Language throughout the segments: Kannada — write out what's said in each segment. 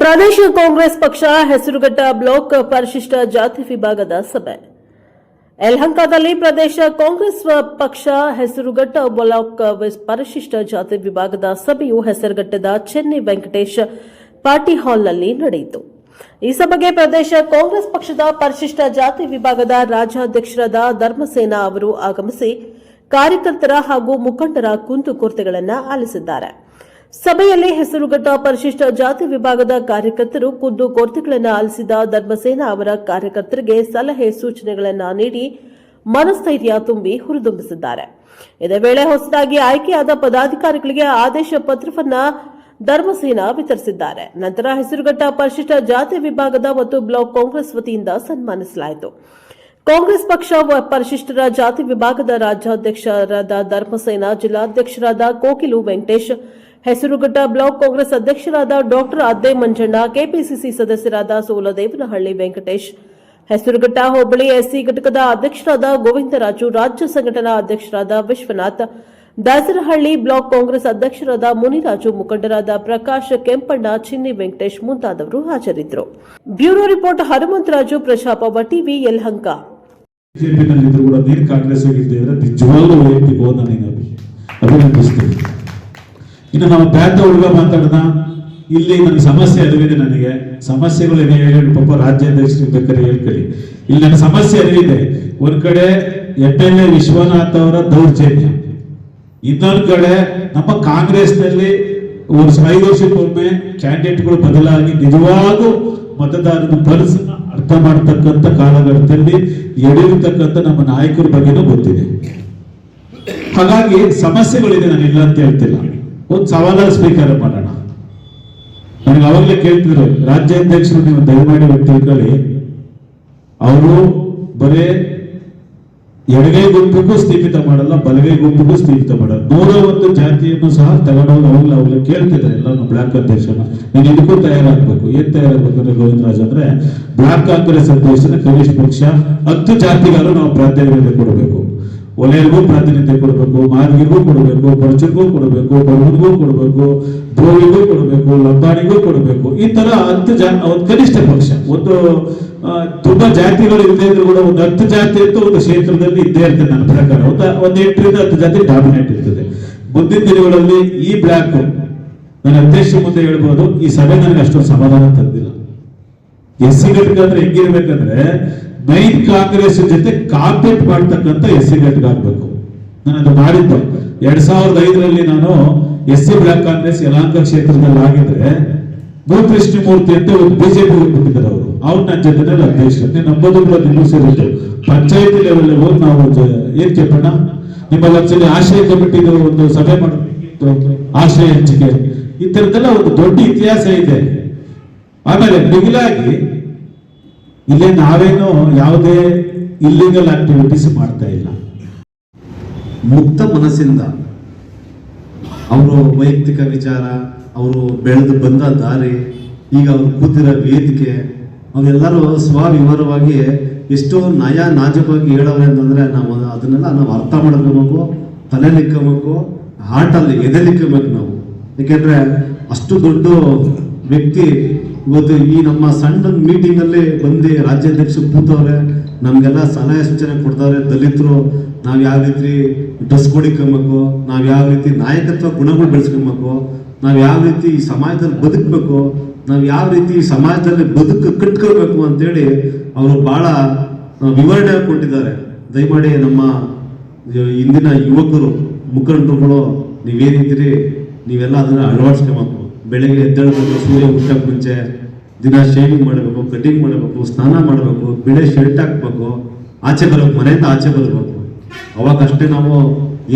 ಪ್ರದೇಶ ಕಾಂಗ್ರೆಸ್ ಪಕ್ಷ ಹೆಸರುಘಟ್ಟ ಬ್ಲಾಕ್ ಪರಿಶಿಷ್ಟ ಜಾತಿ ವಿಭಾಗದ ಸಭೆ. ಯಲಹಂಕದಲ್ಲಿ ಪ್ರದೇಶ ಕಾಂಗ್ರೆಸ್ ಪಕ್ಷ ಹೆಸರುಘಟ್ಟ ಬ್ಲಾಕ್ ಪರಿಶಿಷ್ಟ ಜಾತಿ ವಿಭಾಗದ ಸಭೆಯು ಹೆಸರುಘಟ್ಟದ ಚೆನ್ನೈ ವೆಂಕಟೇಶ್ ಪಾರ್ಟಿ ಹಾಲ್ನಲ್ಲಿ ನಡೆಯಿತು. ಈ ಸಭೆಗೆ ಪ್ರದೇಶ ಕಾಂಗ್ರೆಸ್ ಪಕ್ಷದ ಪರಿಶಿಷ್ಟ ಜಾತಿ ವಿಭಾಗದ ರಾಜ್ಯಾಧ್ಯಕ್ಷರಾದ ಧರ್ಮಸೇನಾ ಅವರು ಆಗಮಿಸಿ ಕಾರ್ಯಕರ್ತರ ಹಾಗೂ ಮುಖಂಡರ ಕುಂದುಕೊರತೆಗಳನ್ನು ಆಲಿಸಿದ್ದಾರೆ. ಸಭೆಯಲ್ಲಿ ಹೆಸರುಗಟ್ಟ ಪರಿಶಿಷ್ಟ ಜಾತಿ ವಿಭಾಗದ ಕಾರ್ಯಕರ್ತರು ಖುದ್ದು ಕೊರತೆಗಳನ್ನು ಆಲಿಸಿದ ಧರ್ಮಸೇನಾ ಅವರ ಕಾರ್ಯಕರ್ತರಿಗೆ ಸಲಹೆ ಸೂಚನೆಗಳನ್ನು ನೀಡಿ ಮನಸ್ಥೈರ್ಯ ತುಂಬಿ ಹುರಿದುಂಬಿಸಿದ್ದಾರೆ. ಇದೇ ವೇಳೆ ಹೊಸದಾಗಿ ಆಯ್ಕೆಯಾದ ಪದಾಧಿಕಾರಿಗಳಿಗೆ ಆದೇಶ ಪತ್ರವನ್ನ ಧರ್ಮಸೇನ ವಿತರಿಸಿದ್ದಾರೆ. ನಂತರ ಹೆಸರುಗಟ್ಟ ಪರಿಶಿಷ್ಟ ಜಾತಿ ವಿಭಾಗದ ಮತ್ತು ಬ್ಲಾಕ್ ಕಾಂಗ್ರೆಸ್ ವತಿಯಿಂದ ಸನ್ಮಾನಿಸಲಾಯಿತು. ಕಾಂಗ್ರೆಸ್ ಪಕ್ಷ ಪರಿಶಿಷ್ಟರ ಜಾತಿ ವಿಭಾಗದ ರಾಜ್ಯಾಧ್ಯಕ್ಷರಾದ ಧರ್ಮಸೇನಾ, ಜಿಲ್ಲಾಧ್ಯಕ್ಷರಾದ ಕೋಕಿಲು ವೆಂಕಟೇಶ್ ಹೆಸರುಘಟ್ಟ ಬ್ಲಾಕ್ ಕಾಂಗ್ರೆಸ್ ಅಧ್ಯಕ್ಷರಾದ ಡಾಕ್ಟರ್ ಅದ್ದೆ ಮಂಜಣ್ಣ, ಕೆಪಿಸಿಸಿ ಸದಸ್ಯರಾದ ಸೋಲದೇವನಹಳ್ಳಿ ವೆಂಕಟೇಶ್. ಹೆಸರುಘಟ್ಟ ಹೋಬಳಿ ಎಸ್ಸಿ ಘಟಕದ ಅಧ್ಯಕ್ಷರಾದ ಗೋವಿಂದರಾಜು, ರಾಜ್ಯ ಸಂಘಟನಾ ಅಧ್ಯಕ್ಷರಾದ ವಿಶ್ವನಾಥ್. ದಾಸರಹಳ್ಳಿ ಬ್ಲಾಕ್ ಕಾಂಗ್ರೆಸ್ ಅಧ್ಯಕ್ಷರಾದ ಮುನಿರಾಜು, ಮುಖಂಡರಾದ ಪ್ರಕಾಶ್ ಕೆಂಪಣ್ಣ, ಚಿನ್ನಿ ವೆಂಕಟೇಶ್ ಮುಂತಾದವರು ಹಾಜರಿದ್ದರು. ಬ್ಯೂರೋ ರಿಪೋರ್ಟ್ ಹನುಮಂತರಾಜು ಪ್ರಜಾಪವ ಟಿವಿ ಯಲಹಂಕ. ಬಿಜೆಪಿನಲ್ಲಿದ್ರು ಕೂಡ ನೀರು ಕಾಂಗ್ರೆಸ್ ಆಗಿದ್ದೇವೆ ನಿಜವಾಗ್ಲೂ ವೈಯಕ್ತಿಕ ನಾನು ಅಭಿನಂದಿಸ್ತೀನಿ. ಇನ್ನು ನಾವು ಪ್ರಾಂತ ಹುಡುಗ ಮಾತಾಡೋಣ ಇಲ್ಲಿ ನನ್ನ ಸಮಸ್ಯೆ ಅರಿವಿದೆ ನನಗೆ. ಸಮಸ್ಯೆಗಳು ಏನೇ ಹೇಳಿ ಪಾಪ ರಾಜ್ಯಾಧ್ಯಕ್ಷರಿಗೆ ಬೇಕಾದ್ರೆ ಹೇಳ್ಕೊಳ್ಳಿ. ಇಲ್ಲಿ ನನ್ನ ಸಮಸ್ಯೆ ಅರಿವಿದೆ ಒಂದ್ ಕಡೆ ಎಂ ಎಲ್ ಎ ವಿಶ್ವನಾಥ್ ಅವರ ದೌರ್ಜನ್ಯ. ಇನ್ನೊಂದು ಕಡೆ ನಮ್ಮ ಕಾಂಗ್ರೆಸ್ನಲ್ಲಿ ಒಂದು ಐದು ವರ್ಷಕ್ಕೊಮ್ಮೆ ಕ್ಯಾಂಡಿಡೇಟ್ಗಳು ಬದಲಾಗಿ ನಿಜವಾಗೂ ಮತದಾರನ ಪಲ್ಸನ್ನ ಅರ್ಥ ಮಾಡತಕ್ಕಂಥ ಕಾಲಘಟ್ಟದಲ್ಲಿ ಎಳೆಯತಕ್ಕಂಥ ನಮ್ಮ ನಾಯಕರ ಬಗ್ಗೆನೂ ಗೊತ್ತಿದೆ. ಹಾಗಾಗಿ ಸಮಸ್ಯೆಗಳಿದೆ ನಾನು ಇಲ್ಲ ಅಂತ ಹೇಳ್ತಿಲ್ಲ. ಒಂದು ಸವಾಲ ಸ್ವೀಕಾರ ಮಾಡೋಣ. ನನಗೆ ಅವಾಗಲೇ ಕೇಳ್ತಿದ್ರು, ರಾಜ್ಯಾಧ್ಯಕ್ಷರು ನೀವು ದಯಮಾಡಿ ತಿಳ್ಕೊಳ್ಳಿ. ಅವರು ಬರೇ ಎಡಗೈ ಗುಂಪಿಗೂ ಸ್ಥೀಪಿತ ಮಾಡಲ್ಲ, ಬಲಗೈ ಗುಂಪಿಗೂ ಸ್ಥೀಪಿತ ಮಾಡಲ್ಲ. ನೂರ ಒಂದು ಜಾತಿಯನ್ನು ಸಹ ತಗೊಂಡೋಗಿ ಅವಾಗಲೇ ಅವಾಗಲೇ ಕೇಳ್ತಿದ್ದಾರೆ ಎಲ್ಲಾನು ಬ್ಲಾಕ್ ಅಧ್ಯಕ್ಷನ ನೀನು ಇದಕ್ಕೂ ತಯಾರಾಗಬೇಕು. ಏನ್ ತಯಾರಾಗಬೇಕು ಅಂದ್ರೆ ಗೋವಿಂದರಾಜ್ ಅಂದ್ರೆ ಬ್ಲಾಕ್ ಕಾಂಗ್ರೆಸ್ ಅಧ್ಯಕ್ಷನ ಕನಿಷ್ಠ ಪಕ್ಷ ಹತ್ತು ಜಾತಿಗಾರು ನಾವು ಪ್ರಾಧಾನ್ಯತೆ ಕೊಡಬೇಕು. ಒಲೆಯರಿಗೂ ಪ್ರಾತಿನಿಧ್ಯ ಕೊಡಬೇಕು, ಮಾದಿಗಿಗೂ ಕೊಡಬೇಕು ಬರ್ಚರಿಗೂ ಕೊಡಬೇಕು ಬಡವನಿಗೂ ಕೊಡಬೇಕು, ದ್ರೋಹಿಗೂ ಕೊಡಬೇಕು, ಲಂಬಾಣಿಗೂ ಕೊಡಬೇಕು. ಈ ತರ ಹತ್ತು ಜಾ, ಒಂದು ಕನಿಷ್ಠ ಪಕ್ಷ, ಒಂದು ತುಂಬಾ ಜಾತಿಗಳು ಇಲ್ಲದೆ ಇದ್ರು ಕೂಡ ಒಂದು ಹತ್ತು ಜಾತಿ ಅಂತ ಒಂದು ಕ್ಷೇತ್ರದಲ್ಲಿ ಇದ್ದೇ ಇರ್ತದೆ ನನ್ನ ಪ್ರಕಾರ. ಒಂದು ಒಂದು ಎಂಟರಿಂದ ಹತ್ತು ಜಾತಿ ಡಾಮಿನೇಟ್ ಇರ್ತದೆ. ಮುಂದಿನ ದಿನಗಳಲ್ಲಿ ಈ ಬ್ಲಾಕ್, ನನ್ನ ಅಧ್ಯಕ್ಷ ಮುಂದೆ ಹೇಳ್ಬೋದು, ಈ ಸಭೆ ನನಗೆ ಅಷ್ಟೊಂದು ಸಮಾಧಾನ ತಂದಿಲ್ಲ. ಎಸ್ ಸಿ ಘಟಕ ಅಂದ್ರೆ ಹೆಂಗಿರ್ಬೇಕಂದ್ರೆ ನೈನ್ ಕಾಂಗ್ರೆಸ್ ಜೊತೆ ಕಾಂಪೇಟ್ ಮಾಡ್ತಕ್ಕಂಥ ಎಸ್ ಸಿ ಘಟಕ ನಾನು ಅದು ಮಾಡಿದ್ದೆ. ಎರಡ್ ಸಾವಿರದ ಐದರಲ್ಲಿ ನಾನು S C block Congress Yelahanka ಕ್ಷೇತ್ರದಲ್ಲಿ ಆಗಿದ್ರೆ ಮೂರ್ತಿ ಅಂತ ಒಂದು ಬಿಜೆಪಿ ಬಿಟ್ಟಿದ್ದಾರೆ ಅವರು. ಅವ್ರು ನನ್ನ ಜೊತೆನಲ್ಲಿ ಅಧ್ಯಕ್ಷ ನಂಬೋದು ಕೂಡ ನಿಮಗೂ ಪಂಚಾಯಿತಿ ಪಂಚಾಯತಿ ಲೆವೆಲ್ ಹೋಗಿ ನಾವು ಏನ್ ಚೆಪ್ಪಣ್ಣ ನಿಮ್ಮ ಲಕ್ಷಣ ಆಶ್ರಯ ಕಮಿಟಿ ಒಂದು ಸಭೆ ಮಾಡಿದ್ರು ಆಶ್ರಯ ಹಂಚಿಕೆ. ಈ ಥರದ್ದೆಲ್ಲ ಒಂದು ದೊಡ್ಡ ಇತಿಹಾಸ ಇದೆ. ಆಮೇಲೆ ಮಿಗಿಲಾಗಿ ಇಲ್ಲೇ ನಾವೇನು ಯಾವುದೇ ಇಲ್ಲಿಗಲ್ ಆಕ್ಟಿವಿಟೀಸ್ ಮಾಡ್ತಾ ಇಲ್ಲ. ಮುಕ್ತ ಮನಸ್ಸಿಂದ ಅವರು ವೈಯಕ್ತಿಕ ವಿಚಾರ, ಅವರು ಬೆಳೆದು ಬಂದ ದಾರಿ, ಈಗ ಅವರು ಕೂತಿರೋ ವೇದಿಕೆ, ಅವೆಲ್ಲರೂ ಸ್ವವಿವರವಾಗಿ ಎಷ್ಟೋ ನಯ ನಾಜಕವಾಗಿ ಹೇಳೋರೆ ಅಂತಂದ್ರೆ ನಾವು ಅದನ್ನೆಲ್ಲ ನಾವು ಅರ್ಥ ಮಾಡ್ಕೋಬೇಕು, ತಲೆ ನಿಕ್ಕೋಬೇಕು ಎದೆ ನಿಕ್ಕಬೇಕು ನಾವು. ಯಾಕೆಂದ್ರೆ ಅಷ್ಟು ದೊಡ್ಡ ವ್ಯಕ್ತಿ ಇವತ್ತು ಈ ನಮ್ಮ ಸಣ್ಣ ಮೀಟಿಂಗ್ ಅಲ್ಲಿ ಬಂದು ರಾಜ್ಯಾಧ್ಯಕ್ಷ ಕೂತವ್ರೆ, ನಮ್ಗೆಲ್ಲ ಸಲಹೆ ಸೂಚನೆ ಕೊಡ್ತಾರೆ. ದಲಿತರು, ನಾವ್ ಯಾವ ರೀತಿ ಡ್ರೆಸ್ ಕೊಡಿಕೊಬೇಕು ನಾವ್ ಯಾವ ರೀತಿ ನಾಯಕತ್ವ ಗುಣಗಳು ಬೆಳೆಸ್ಕೊಬೇಕು, ನಾವ್ ಯಾವ ರೀತಿ ಈ ಸಮಾಜದಲ್ಲಿ ಬದುಕಬೇಕು, ನಾವ್ ಯಾವ ರೀತಿ ಈ ಸಮಾಜದಲ್ಲಿ ಬದುಕು ಕಟ್ಕೋಬೇಕು ಅಂತೇಳಿ ಅವರು ಬಹಳ ವಿವರಣೆ ಕೊಟ್ಟಿದ್ದಾರೆ. ದಯಮಾಡಿ ನಮ್ಮ ಇಂದಿನ ಯುವಕರು, ಮುಖಂಡರುಗಳು, ನೀವೇನಿದ್ದೀರಿ, ನೀವೆಲ್ಲ ಅದನ್ನ ಅಳವಡಿಸ್ಕೊಬೇಕು. ಬೆಳಗ್ಗೆ ಎದ್ದೇಳ್ಬೇಕು, ಸೂರ್ಯ ಹುಟ್ಟಕ್ಕೆ ಮುಂಚೆ. ದಿನ ಶೇವಿಂಗ್ ಮಾಡಬೇಕು, ಕಟಿಂಗ್ ಮಾಡಬೇಕು, ಸ್ನಾನ ಮಾಡಬೇಕು, ಬಿಳೆ ಶರ್ಟ್ ಹಾಕ್ಬೇಕು, ಆಚೆ ಬರಬೇಕು ಮನೆಯಿಂದ ಆಚೆ ಬರಬೇಕು. ಅವಾಗಷ್ಟೇ ನಾವು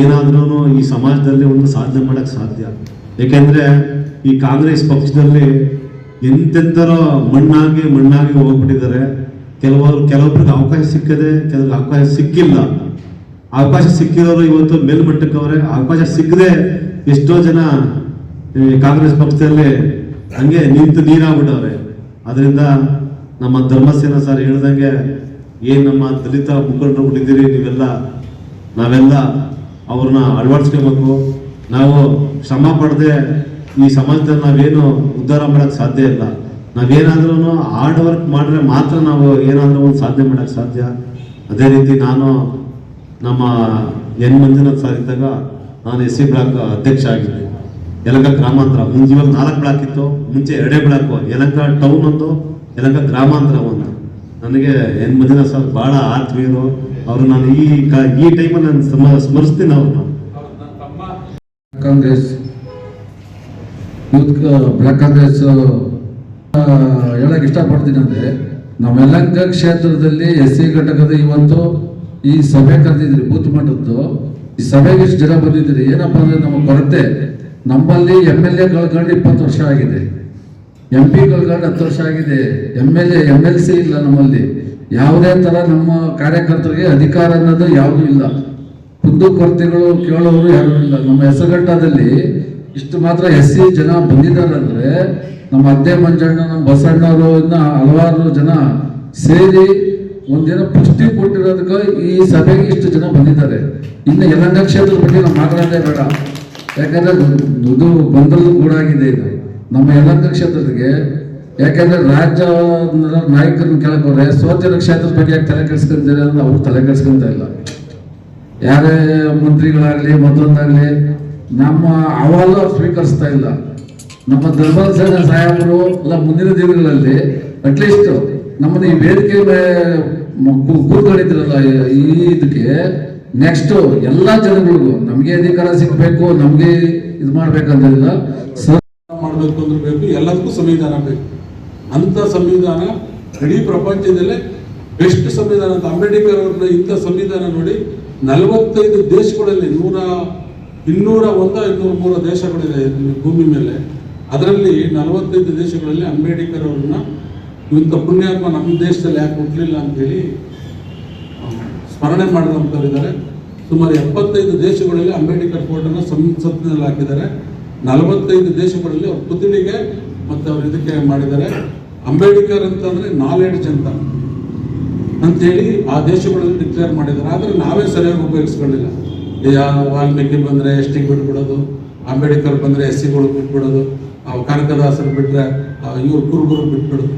ಏನಾದ್ರೂ ಈ ಸಮಾಜದಲ್ಲಿ ಒಂದು ಸಾಧನೆ ಮಾಡಕ್ ಸಾಧ್ಯ. ಯಾಕೆಂದ್ರೆ ಈ ಕಾಂಗ್ರೆಸ್ ಪಕ್ಷದಲ್ಲಿ ಎಂತೆಂಥರೋ ಮಣ್ಣಾಗಿ ಮಣ್ಣಾಗಿ ಹೋಗ್ಬಿಟ್ಟಿದ್ದಾರೆ. ಕೆಲವರು, ಕೆಲವೊಬ್ರಿಗೆ ಅವಕಾಶ ಸಿಕ್ಕದೆ, ಕೆಲವ್ರಿಗೆ ಅವಕಾಶ ಸಿಕ್ಕಿಲ್ಲ. ಅವಕಾಶ ಸಿಕ್ಕಿರೋರು ಇವತ್ತು ಮೇಲ್ಮಟ್ಟಕ್ಕೆ ಅವರೇ ಅವಕಾಶ ಸಿಕ್ಕದೆ ಎಷ್ಟೋ ಜನ ಕಾಂಗ್ರೆಸ್ ಪಕ್ಷದಲ್ಲಿ ಹಂಗೆ ನಿಂತು ನೀರಾಗ್ಬಿಟ್ಟವ್ರೆ. ಅದರಿಂದ ನಮ್ಮ ಧರ್ಮಸೇನ ಸರ್ ಹೇಳ್ದಂಗೆ, ಏನು ನಮ್ಮ ದಲಿತ ಮುಖಂಡರು ಬಿಟ್ಟಿದ್ದೀರಿ ನೀವೆಲ್ಲ, ನಾವೆಲ್ಲ ಅವ್ರನ್ನ ಅಳವಡಿಸ್ಕೋಬೇಕು. ನಾವು ಶ್ರಮ ಪಡದೆ ಈ ಸಮಾಜದಲ್ಲಿ ನಾವೇನು ಉದ್ಧಾರ ಮಾಡಕ್ ಸಾಧ್ಯ ಇಲ್ಲ. ನಾವೇನಾದ್ರೂ ಹಾರ್ಡ್ ವರ್ಕ್ ಮಾಡಿದ್ರೆ ಮಾತ್ರ ನಾವು ಏನಾದರೂ ಒಂದು ಸಾಧನೆ ಮಾಡೋಕ್ಕೆ ಸಾಧ್ಯ. ಅದೇ ರೀತಿ ನಾನು ನಮ್ಮ ಎನ್ ಮಂಜುನಾಥ್ ಸರ್ ಇದ್ದಾಗ ನಾನು ಎಸ್ ಸಿ ಬ್ಲಾಕ್ ಅಧ್ಯಕ್ಷ ಆಗಿದ್ದೆ. ಯಲಂಕ ಗ್ರಾಮಾಂತರ. ಇವಾಗ ನಾಲ್ಕು ಬ್ಲಾಕ್ ಇತ್ತು, ಮುಂಚೆ ಎರಡೇ ಬ್ಲಾಕು ಯಲಂಕ ಟೌನ್ ಒಂದು, ಯಲಂಕ ಗ್ರಾಮಾಂತರ ಒಂದು. ನನಗೆ ಎನ್ ಮಂಜುನಾಥ್ ಸರ್ ಭಾಳ ಆತ್ಮೀಯರು. ಅವರು ನಾನು ಈ ಈ ಟೈಮಲ್ಲಿ ನಾನು ಸ್ಮ, ಸ್ಮರಿಸ್ತೀನಿ ಅವ್ರನ್ನ ಕಾಂಗ್ರೆಸ್. ಯೂತ್ ಬ್ಲಾಕ್ ಕಾಂಗ್ರೆಸ್ ಹೇಳಕ್ಕೆ ಹೇಳಕ್ ಇಷ್ಟಪಡ್ತೀನಿ ಅಂದ್ರೆ, ನಮ್ಮ ಯಲಂಕ ಕ್ಷೇತ್ರದಲ್ಲಿ ಎಸ್ ಸಿ ಘಟಕದ ಇವತ್ತು ಈ ಸಭೆ ಕರೆದಿದ್ರಿ, ಬೂತ್ ಮಟ್ಟದ್ದು. ಈ ಸಭೆಗೆ ಇಷ್ಟು ಜನ ಬಂದಿದ್ದೀರಿ. ಏನಪ್ಪಾ ಅಂದ್ರೆ ನಮ್ಮ ಕೊರತೆ. ನಮ್ಮಲ್ಲಿ ಎಂ ಎಲ್ ಎ ಕಳ್ಕೊಂಡು ಇಪ್ಪತ್ತು ವರ್ಷ ಆಗಿದೆ. ಎಂ ಪಿ ಕಳ್ಕೊಂಡು ಹತ್ತು ವರ್ಷ ಆಗಿದೆ. M L A M L C ಇಲ್ಲ ನಮ್ಮಲ್ಲಿ. ಯಾವುದೇ ತರ ನಮ್ಮ ಕಾರ್ಯಕರ್ತರಿಗೆ ಅಧಿಕಾರ ಅನ್ನೋದು ಯಾವುದೂ ಇಲ್ಲ. ಕುಂದು ಕೊರತೆಗಳು ಕೇಳೋರು ಯಾರು ಇಲ್ಲ. ನಮ್ಮ ಹೆಸರುಘಟ್ಟದಲ್ಲಿ ಇಷ್ಟು ಮಾತ್ರ ಎಸ್ ಸಿ ಜನ ಬಂದಿದ್ದಾರೆ ಅಂದ್ರೆ ನಮ್ಮ ಅದ್ದೆ ಮಂಜಣ್ಣ, ನಮ್ಮ ಬಸಣ್ಣವರು ಹಲವಾರು ಜನ ಸೇರಿ ಒಂದಿನ ಪುಷ್ಟಿ ಕೊಟ್ಟಿರೋದಕ್ಕೆ ಈ ಸಭೆಗೆ ಇಷ್ಟು ಜನ ಬಂದಿದ್ದಾರೆ. ಇನ್ನು ಎಲ್ಲ ಕ್ಷೇತ್ರದ ಬಗ್ಗೆ ನಾವು ಮಾತಾಡೋದೇ ಬೇಡ. ಯಾಕಂದ್ರೆ ಇದು ಗೊಂದಲದ ಗೂಡಾಗಿದೆ ಇದು. ನಮ್ಮ ಯಲಹಂಕ ಕ್ಷೇತ್ರಕ್ಕೆ. ಯಾಕಂದ್ರೆ ರಾಜ್ಯ ನಾಯಕರನ್ನ ಕೇಳಕೋರೆ ಸೋತಿರೋ ಕ್ಷೇತ್ರದ ಬಗ್ಗೆ ಯಾಕೆ ತಲೆ ಕೆಡಿಸ್ಕೊಂತಾರೆ ಅಂದ್ರೆ ಅವ್ರು ತಲೆ ಕೆಡಿಸ್ಕೊಂತ ಇಲ್ಲ. ಯಾರೇ ಮಂತ್ರಿಗಳಾಗಲಿ, ಮತ್ತೊಂದಾಗ್ಲಿ, ನಮ್ಮ ಅಹವಾಲು ಸ್ವೀಕರಿಸ್ತಾ ಇಲ್ಲ. ನಮ್ಮ ದರ್ಬಾರ್ ಸೇನೆ ಸಾಹೇಬರು ಎಲ್ಲ ಮುಂದಿನ ದಿನಗಳಲ್ಲಿ ಅಟ್ಲೀಸ್ಟ್ ನಮ್ಮನ್ನ ಈ ವೇದಿಕೆ ಕೂತ್ಕೊಂಡಿದ್ರಲ್ಲ ಈ ಇದಕ್ಕೆ ನೆಕ್ಸ್ಟ್ ಎಲ್ಲ ಜನಗಳಿಗೂ ನಮಗೆ ಅಧಿಕಾರ ಸಿಗಬೇಕು, ನಮಗೆ ಇದು ಮಾಡ್ಬೇಕಂತಿಲ್ಲ ಮಾಡಬೇಕು ಅಂದ್ರೆ ಬೇಕು, ಎಲ್ಲದಕ್ಕೂ ಸಂವಿಧಾನ ಬೇಕು. ಅಂತ ಸಂವಿಧಾನ ಇಡೀ ಪ್ರಪಂಚದಲ್ಲೇ ಬೆಸ್ಟ್ ಸಂವಿಧಾನ ಅಂತ ಅಂಬೇಡ್ಕರ್ ಅವ್ರನ್ನ ಇಂಥ ಸಂವಿಧಾನ ನೋಡಿ ನಲವತ್ತೈದು ದೇಶಗಳಲ್ಲಿ ನೂರ ಇನ್ನೂರ ಒಂದ, ಇನ್ನೂರ ಮೂರ ದೇಶಗಳಿದೆ ಭೂಮಿ ಮೇಲೆ. ಅದರಲ್ಲಿ ನಲವತ್ತೈದು ದೇಶಗಳಲ್ಲಿ ಅಂಬೇಡ್ಕರ್ ಅವ್ರನ್ನ ಇಂಥ ಪುಣ್ಯಾತ್ಮ ನಮ್ಮ ದೇಶದಲ್ಲಿ ಯಾಕೆ ಹುಟ್ಟಲಿಲ್ಲ ಅಂತೇಳಿ ಸ್ಮರಣೆ ಮಾಡಿದಂಥವರಿದ್ದಾರೆ ಸುಮಾರು ಎಪ್ಪತ್ತೈದು ದೇಶಗಳಲ್ಲಿ ಅಂಬೇಡ್ಕರ್ ಫೋಟೋನ ಸಂಸತ್ತಿನಲ್ಲಿ ಹಾಕಿದ್ದಾರೆ. ನಲವತ್ತೈದು ದೇಶಗಳಲ್ಲಿ ಅವ್ರ ಪುತ್ಳಿಗೆ ಮತ್ತು ಅವ್ರ ಇದಕ್ಕೆ ಮಾಡಿದ್ದಾರೆ. ಅಂಬೇಡ್ಕರ್ ಅಂತಂದ್ರೆ ನಾಲೆಡ್ಜ್ ಅಂತ. ಅಂತೇಳಿ ಆ ದೇಶಗಳಲ್ಲಿ ಡಿಕ್ಲೇರ್ ಮಾಡಿದ್ದಾರೆ. ಆದರೆ ನಾವೇ ಸರಿಯಾಗಿ ಉಪಯೋಗಿಸ್ಕೊಳ್ಳಿಲ್ಲ. ವಾಲ್ಮೀಕಿ ಬಂದರೆ ಎಸ್ ಟಿಗೆ ಬಿಟ್ಬಿಡೋದು, ಅಂಬೇಡ್ಕರ್ ಬಂದರೆ ಎಸ್ ಸಿಗಳು ಬಿಟ್ಬಿಡೋದು ಕನಕದಾಸರು ಬಿಟ್ಟರೆ ಇವ್ರು ಕುರುಬರು ಬಿಟ್ಬಿಡೋದು.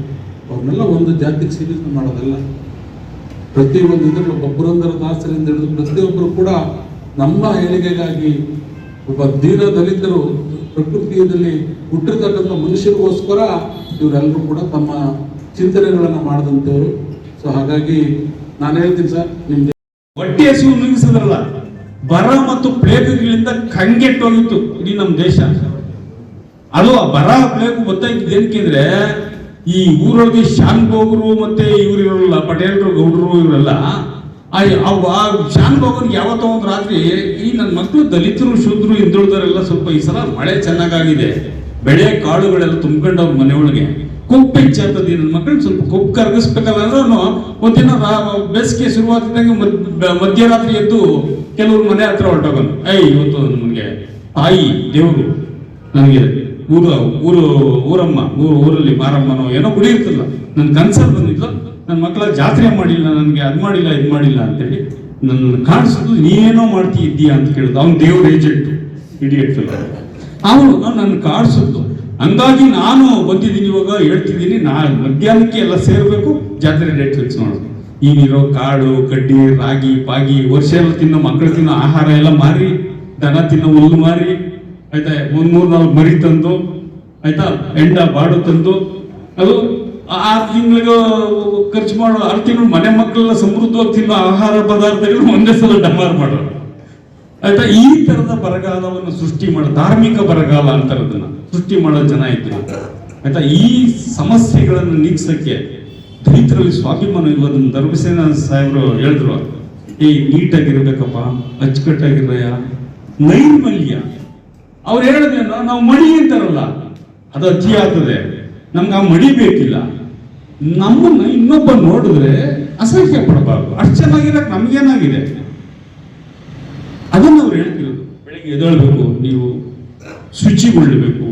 ಅವ್ರನ್ನೆಲ್ಲ ಒಂದು ಜಾತಿಗೆ ಸೀಮಿತ ಮಾಡೋದಲ್ಲ. ಪ್ರತಿಯೊಂದು ಇದರಲ್ಲೂ ಒಬ್ಬ ಪುರಂದರ ದಾಸರಿಂದ ಹಿಡಿದು ಪ್ರತಿಯೊಬ್ಬರು ಕೂಡ ನಮ್ಮ ಏಳಿಗೆಗಾಗಿ ಒಬ್ಬ ದೀನ ದಲಿತರು ಪ್ರಕೃತಿಯಲ್ಲಿ ಹುಟ್ಟಿರ್ತಕ್ಕಂಥ ಮನುಷ್ಯರಿಗೋಸ್ಕರ ಇವರೆಲ್ಲರೂ ಕೂಡ ತಮ್ಮ ಚಿಂತನೆಗಳನ್ನು ಮಾಡಿದಂಥವ್ರು. ಸೊ ಹಾಗಾಗಿ ನಾನು ಹೇಳ್ತೀನಿ ಸರ್ ನಿಮ್ದು ಹೊಟ್ಟೆ ಹಸಿವು ನುಗ್ಗಿಸಿದ್ರಲ್ಲ ಬರ ಮತ್ತು ಪ್ಲೇಗ್ಗಳಿಂದ ಕಂಗೆಟ್ಟೋಗಿತ್ತು ಇಡೀ ನಮ್ಮ ದೇಶ. ಅದು ಬರ, ಪ್ಲೇಗ್ ಗೊತ್ತಾಗಿದ್ದು ಏನಕ್ಕೆ ಈ ಊರೊಳಗೆ ಶಾನ್ಭೋಗರು ಮತ್ತೆ ಇವ್ರು ಇರೋಲ್ಲ ಪಟೇಲ್ರು, ಗೌಡರು ಇವರೆಲ್ಲ, ಆ ಶಾನ್ಭೋಗನ್ಗೆ ಯಾವತ್ತೋ ಒಂದು ರಾತ್ರಿ ಈ ನನ್ನ ಮಕ್ಕಳು ದಲಿತರು, ಶೂದ್ರು, ಹಿಂದುಳಿದವರೆಲ್ಲ ಸ್ವಲ್ಪ ಈ ಸಲ ಮಳೆ ಚೆನ್ನಾಗಾಗಿದೆ. ಬೆಳೆ ಕಾಳುಗಳೆಲ್ಲ ತುಂಬ್ಕೊಂಡು ಅವ್ರ ಮನೆ ಒಳಗೆ. ಕೊಬ್ಬು ಹೆಚ್ಚಾಗ್ತದೆ ನನ್ನ ಮಕ್ಕಳು ಸ್ವಲ್ಪ ಕೊಬ್ಬು ಕರಗಿಸ್ಬೇಕಲ್ಲ ಅಂದ್ರೆ ಒಂದಿನ ಬೇಸಿಗೆ ಶುರುವಾದಂಗೆ ಮಧ್ಯರಾತ್ರಿ ಎದ್ದು ಕೆಲವ್ರು ಮನೆ ಹತ್ರ ಹೊರಟೋಗನು. ಐ ಇವತ್ತು ನಮಗೆ ತಾಯಿ, ದೇವರು ನನಗೆ ಊರು ಊರು, ಊರಮ್ಮ, ಊರು, ಊರಲ್ಲಿ ಮಾರಮ್ಮನೋ ಏನೋ ಗುಡಿ ನನ್ನ ಕನ್ಸಲ್ಲಿ ಬಂದಿಲ್ಲ ನನ್ನ ಮಕ್ಕಳ ಜಾತ್ರೆ ಮಾಡಿಲ್ಲ, ನನಗೆ ಅದು ಮಾಡಿಲ್ಲ, ಇದು ಮಾಡಿಲ್ಲ ಅಂತೇಳಿ ನನ್ನ ಕಾಣಿಸೋದು ನೀನೇನೋ ಮಾಡ್ತೀ, ಇದ್ದೀಯಾ ಅಂತ ಕೇಳಿದ್ದು ಅವ್ನು ದೇವ್ರ ಏಜೆಂಟ್ ಇಡಿಯಟ್ ಅವನು ನನ್ನ ಕಾಣಿಸೋದು ಹಂಗಾಗಿ ನಾನು ಬಂದಿದ್ದೀನಿ ಇವಾಗ, ಹೇಳ್ತಿದ್ದೀನಿ. ನಾ ಮಧ್ಯಾಹ್ನಕ್ಕೆ ಎಲ್ಲ ಸೇರಬೇಕು, ಜಾತ್ರೆ ಡೇಟ್ ಫಿಕ್ಸ್ ಮಾಡೋದು. ಈಗಿರೋ ಕಾಡು ಕಡ್ಡಿ, ರಾಗಿ, ಪಾಗಿ, ವರ್ಷ ಎಲ್ಲ ತಿನ್ನೋ ಮಕ್ಕಳು ತಿನ್ನೋ ಆಹಾರ ಎಲ್ಲ ಮಾರಿ, ದನ ತಿನ್ನೋ ಹುಲ್ಲು ಮಾರಿ ಆಯ್ತಾ, ಒಂದ್ ಮೂರ್ ನಾಲ್ಕು ಮರಿ ತಂದು, ಆಯ್ತಾ ಎಂಡ ಬಾಡು ತಂದು, ಅದು ಆರು ತಿಂಗಳಿಗೆ ಖರ್ಚು ಮಾಡೋ ಆರು ತಿಂಗಳು ಮನೆ ಮಕ್ಕಳೆಲ್ಲ ಸಮೃದ್ಧವಾಗಿ ತಿನ್ನೋ ಆಹಾರ ಪದಾರ್ಥಗಳು ಒಂದೇ ಸಲ ಡಮಾರ್ ಮಾಡೋರು. ಆಯ್ತಾ, ಈ ತರದ ಬರಗಾಲವನ್ನು ಸೃಷ್ಟಿ ಮಾಡೋ, ಧಾರ್ಮಿಕ ಬರಗಾಲ ಅಂತಾರೆ ಅದನ್ನ ಸೃಷ್ಟಿ ಮಾಡೋ ಜನ ಇದ್ರು. ಆಯ್ತಾ, ಈ ಸಮಸ್ಯೆಗಳನ್ನು ನೀಗ್ಸಕ್ಕೆ ದಲಿತರಲ್ಲಿ ಸ್ವಾಭಿಮಾನ ಇಲ್ಲದನ್ನ ಧರ್ಮಸೇನ ಸಾಹೇಬರು ಹೇಳಿದ್ರು. ಏ ನೀಟಾಗಿರ್ಬೇಕಪ್ಪ ಅಚ್ಚುಕಟ್ಟಾಗಿರಯ್ಯ ನೈರ್ಮಲ್ಯ. ಅವ್ರು ಹೇಳೋದೇನು ನಾವು ಮಡಿ ಅಂತಾರಲ್ಲ, ಅದು ಅಜ್ಜಿ ಆಗ್ತದೆ. ನಮ್ಗೆ ಆ ಮಡಿ ಬೇಕಿಲ್ಲ. ನಮ್ಮನ್ನ ಇನ್ನೊಬ್ಬ ನೋಡಿದ್ರೆ ಅಸಹ್ಯ ಪಡಬಾರ್ದು. ಅಷ್ಟು ಚೆನ್ನಾಗಿರಕ್ ನಮ್ಗೇನಾಗಿದೆ? ಅದನ್ನು ಅವ್ರು ಹೇಳ್ತಿರೋದು. ಬೆಳಿಗ್ಗೆ ಎದ್ದೇಳಬೇಕು, ನೀವು ಶುಚಿಗೊಳ್ಳಬೇಕು.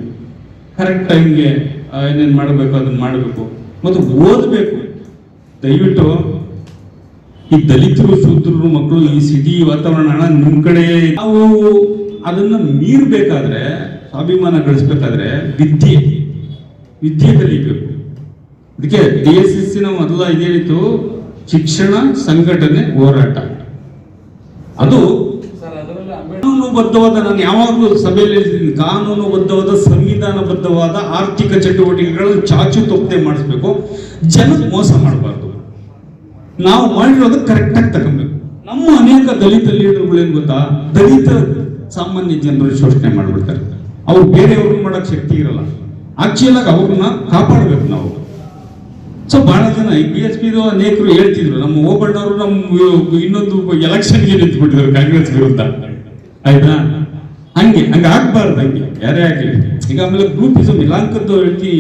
ಕರೆಕ್ಟ್ ಟೈಮ್ಗೆ ಏನೇನು ಮಾಡಬೇಕು, ಅದನ್ನ ಮಾಡಬೇಕು. ಮತ್ತು ಓದಬೇಕು. ದಯವಿಟ್ಟು ಈ ದಲಿತರು, ಶೂದ್ರರು, ಮಕ್ಕಳು, ಈ ಸಿಟಿ ವಾತಾವರಣ ನಿಮ್ಮ ನಿಮ್ ಕಡೆ ನಾವು ಅದನ್ನ ಮೀರ್ಬೇಕಾದ್ರೆ, ಸ್ವಾಭಿಮಾನ ಗಳಿಸ್ಬೇಕಾದ್ರೆ ವಿದ್ಯೆ ವಿದ್ಯೆ ಕಲಿಬೇಕು. ಅದಕ್ಕೆ ಡಿ ಎಸ್ ಎಸ್ನ ಮೊದಲ ಇದೇನಿತ್ತು? ಶಿಕ್ಷಣ ಸಂಘಟನೆ ಹೋರಾಟ. ಅದು ಕಾನೂನುಬದ್ಧವಾದ, ನಾನು ಯಾವಾಗಲೂ ಸಭೆಯಲ್ಲಿ ಹೇಳ್ತೀನಿ ಕಾನೂನುಬದ್ಧವಾದ, ಸಂವಿಧಾನಬದ್ಧವಾದ ಆರ್ಥಿಕ ಚಟುವಟಿಕೆಗಳನ್ನು ಚಾಚು ತಪ್ಪದೆ ಮಾಡಿಸ್ಬೇಕು. ಜನ ಮೋಸ ಮಾಡಬಾರ್ದು. ನಾವು ಮಾಡಿರೋದು ಕರೆಕ್ಟಾಗಿ ತಗೊಬೇಕು ನಮ್ಮ ಅನೇಕ ದಲಿತ ಲೀಡರ್ಗಳು ಏನು ಗೊತ್ತಾ? ದಲಿತ ಸಾಮಾನ್ಯ ಜನರು ಶೋಷಣೆ ಮಾಡ್ಬಿಡ್ತಾರೆ. ಅವ್ರು ಬೇರೆಯವ್ರನ್ನ ಮಾಡೋಕ್ಕೆ ಶಕ್ತಿ ಇರಲ್ಲ. ಆಕ್ಚುಯಲ್ ಆಗಿ ಅವ್ರನ್ನ ಕಾಪಾಡಬೇಕು ನಾವು. ಸೊ ಬಹಳ ಜನ ಈ ಬಿ ಎಸ್ ಪಿ ಅನೇಕರು ಹೇಳ್ತಿದ್ರು, ನಮ್ಮ ಓಬಣ್ಣವರು ನಮ್ಮ ಇನ್ನೊಂದು ಎಲೆಕ್ಷನ್ಗೆ ನಿಂತ್ಬಿಟ್ಟಿದ್ರು ಕಾಂಗ್ರೆಸ್ ವಿರುದ್ಧ. ಆಯ್ತಾ? ಹಂಗೆ ಹಂಗೆ ಆಗ್ಬಾರ್ದು ಹಂಗೆ. ಯಾರೇ ಆಗಲಿ. ಈಗ ಆಮೇಲೆ ಗ್ರೂಪಿಸಮ್ ಇಲಾಂಕದ್ದು ಹೇಳ್ತಿ